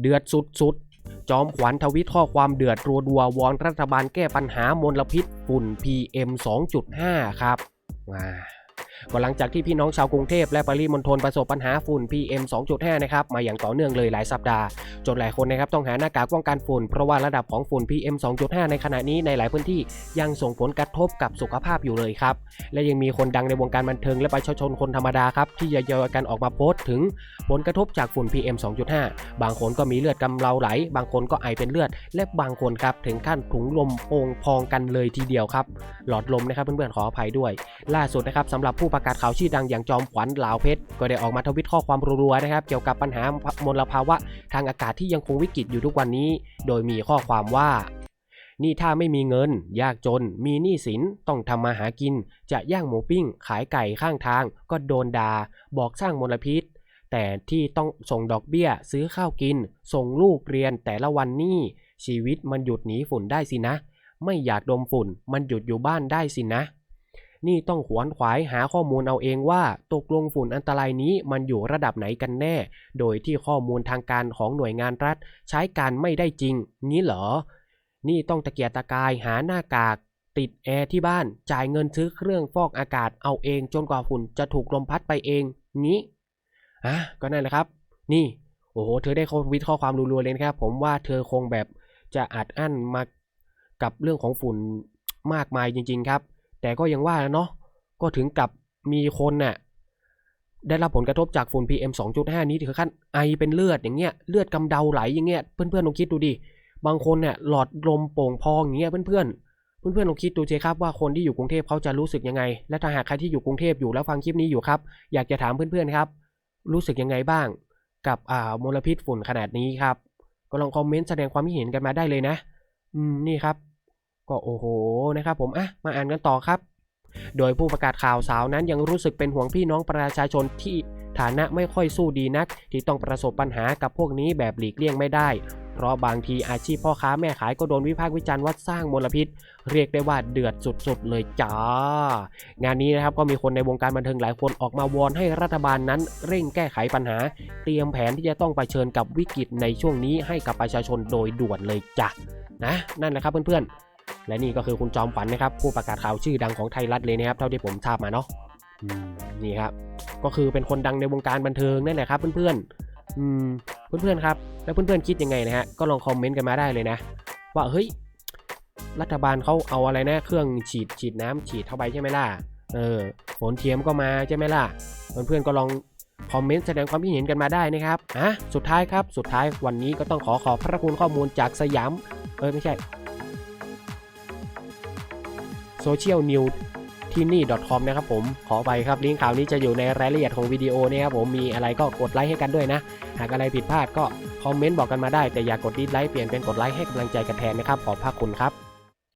เดือดสุดๆ จอมขวัญทวิตข้อความเดือดรัวดัววอนรัฐบาลแก้ปัญหามลพิษฝุ่น PM 2.5 ครับอ่า ก็หลังจากที่พี่น้องชาวกรุงเทพและปริมณฑลประสบปัญหาฝุ่น PM 2.5 นะครับมาอย่างต่อเนื่องเลยหลายสัปดาห์จนหลายคนนะครับต้องหาหน้ากากป้องกันฝุ่น เพราะว่าระดับของฝุ่น PM 2.5 ในขณะนี้ในหลายพื้นที่ยังส่งผลกระทบกับสุขภาพอยู่เลยครับ และยังมีคนดังในวงการบันเทิงและประชาชนคนธรรมดาครับที่ยอยกันออกมาโพสต์ถึงผลกระทบจากฝุ่น PM 2.5 บางคนก็มีเลือดกำเดาไหล บางคนก็ไอเป็นเลือด และบางคนครับถึงขั้นถุงลมโป่งพองกันเลยทีเดียวครับ หลอดลมนะครับเพื่อนๆขออภัยด้วย ล่าสุดนะครับสำหรับผู้ประกาศข่าวชื่อดังอย่างจอมขวัญเหลาวเพชรก็ได้ออกมาทวิตข้อความรัวๆนะครับ เกี่ยวกับปัญหามลภาวะทางอากาศที่ยังคงวิกฤตอยู่ทุกวันนี้ โดยมีข้อความว่านี่ถ้าไม่มีเงิน ยากจน มีหนี้สิน ต้องทำมาหากิน จะย่างหมูปิ้ง ขายไก่ข้างทาง ก็โดนดา่าบอกสร้างมลพิษ แต่ที่ต้องส่งดอกเบี้ย ซื้อข้าวกิน ส่งลูกเรียนแต่ละวันนี่ชีวิตมันหยุดหนีฝุ่นได้สินะ ไม่อยากดมฝุ่น มันหยุดอยู่บ้านได้สินะ นี่ต้องขวนขวายหาข้อมูลเอาเองว่าตกลงฝุ่นอันตรายนี้มันอยู่ระดับไหนกันแน่ โดยที่ข้อมูลทางการของหน่วยงานรัฐ ใช้การไม่ได้จริงงี้เหรอ นี่ต้องตะเกียกตะกายหาหน้ากาก ติดแอร์ที่บ้านจ่ายเงินซื้อเครื่องฟอกอากาศเอาเองจนกว่าฝุ่นจะถูกลมพัดไปเองงี้อะก็นั่นแหละครับ นี่ โอ้โห เธอได้ข้อวิทข้อความรัวๆเลยนะครับ ผมว่าเธอคงแบบจะอัดอั้นมากับเรื่องของฝุ่นมากมายจริง ๆ ครับ แต่ก็ยังว่าเนาะก็ถึงกับมีคนน่ะได้รับผลกระทบจากฝุ่น PM 2.5 นี้ถึงขั้นไอเป็นเลือดอย่างเงี้ยเลือดกำเดาไหลอย่างเงี้ยเพื่อนๆลองคิดดูดิบางคนเนี่ยหลอดลมโป่งพองอย่างเงี้ยเพื่อนๆเพื่อนๆลองคิดดูเจครับว่าคนที่อยู่กรุงเทพเขาจะรู้สึกยังไง และถ้าหากใครที่อยู่กรุงเทพอยู่แล้วฟังคลิปนี้อยู่ครับ อยากจะถามเพื่อนๆครับ รู้สึกยังไงบ้าง กับอ่ามลพิษฝุ่นขนาดนี้ครับ ก็ลองคอมเมนต์แสดงความคิดเห็นกันมาได้เลยนะ อืมนี่ครับ ก็โอ้โหนะครับผมอะมาอ่านกันต่อครับ โดยผู้ประกาศข่าวสาวนั้นยังรู้สึกเป็นห่วงพี่น้องประชาชนที่ฐานะไม่ค่อยสู้ดีนัก ที่ต้องประสบปัญหากับพวกนี้แบบหลีกเลี่ยงไม่ได้ เพราะบางทีอาชีพพ่อค้าแม่ขายก็โดนวิพากษ์วิจารณ์ว่าสร้างมลพิษ เรียกได้ว่าเดือดสุดๆเลยจ้า งานนี้นะครับก็มีคนในวงการบันเทิงหลายคนออกมาวอนให้รัฐบาลนั้นเร่งแก้ไขปัญหา เตรียมแผนที่จะต้องเผชิญกับวิกฤตในช่วงนี้ให้กับประชาชนโดยด่วนเลยจ้ะนะนั่นแหละครับเพื่อนๆ และนี่ก็คือคุณจอมฝันนะครับผู้ประกาศข่าวชื่อดังของไทยรัฐเลยนะครับเท่าที่ผมทราบมาเนาะอืมนี่ครับก็คือเป็นคนดังในวงการบันเทิงนั่นแหละครับเพื่อนๆอืมเพื่อนๆครับ แล้วเพื่อนๆคิดยังไงนะฮะก็ลองคอมเมนต์กันมาได้เลยนะ ว่าเฮ้ยรัฐบาลเขาเอาอะไรนะเครื่องฉีดฉีดน้ำฉีดเข้าไปใช่ไหมล่ะเออฝนเทียมก็มาใช่ไหมล่ะเพื่อนๆก็ลองคอมเมนต์แสดงความคิดเห็นกันมาได้นะครับอะสุดท้ายครับสุดท้ายวันนี้ก็ต้องขอขอบพระคุณข้อมูลจากสยามเออไม่ใช่ social new ที่นี่ .com นะครับผมขอไปครับลิงก์ข่าวนี้จะอยู่ในรายละเอียดของวิดีโอนี้ครับผมมีอะไรก็กดไลค์ให้กันด้วยนะ หากอะไรผิดพลาดก็คอมเมนต์บอกกันมาได้แต่อย่ากกดดิสไลค์เปลี่ยนเป็นกดไลค์ให้กำลังใจกันแทนนะครับขอบพระคุณครับ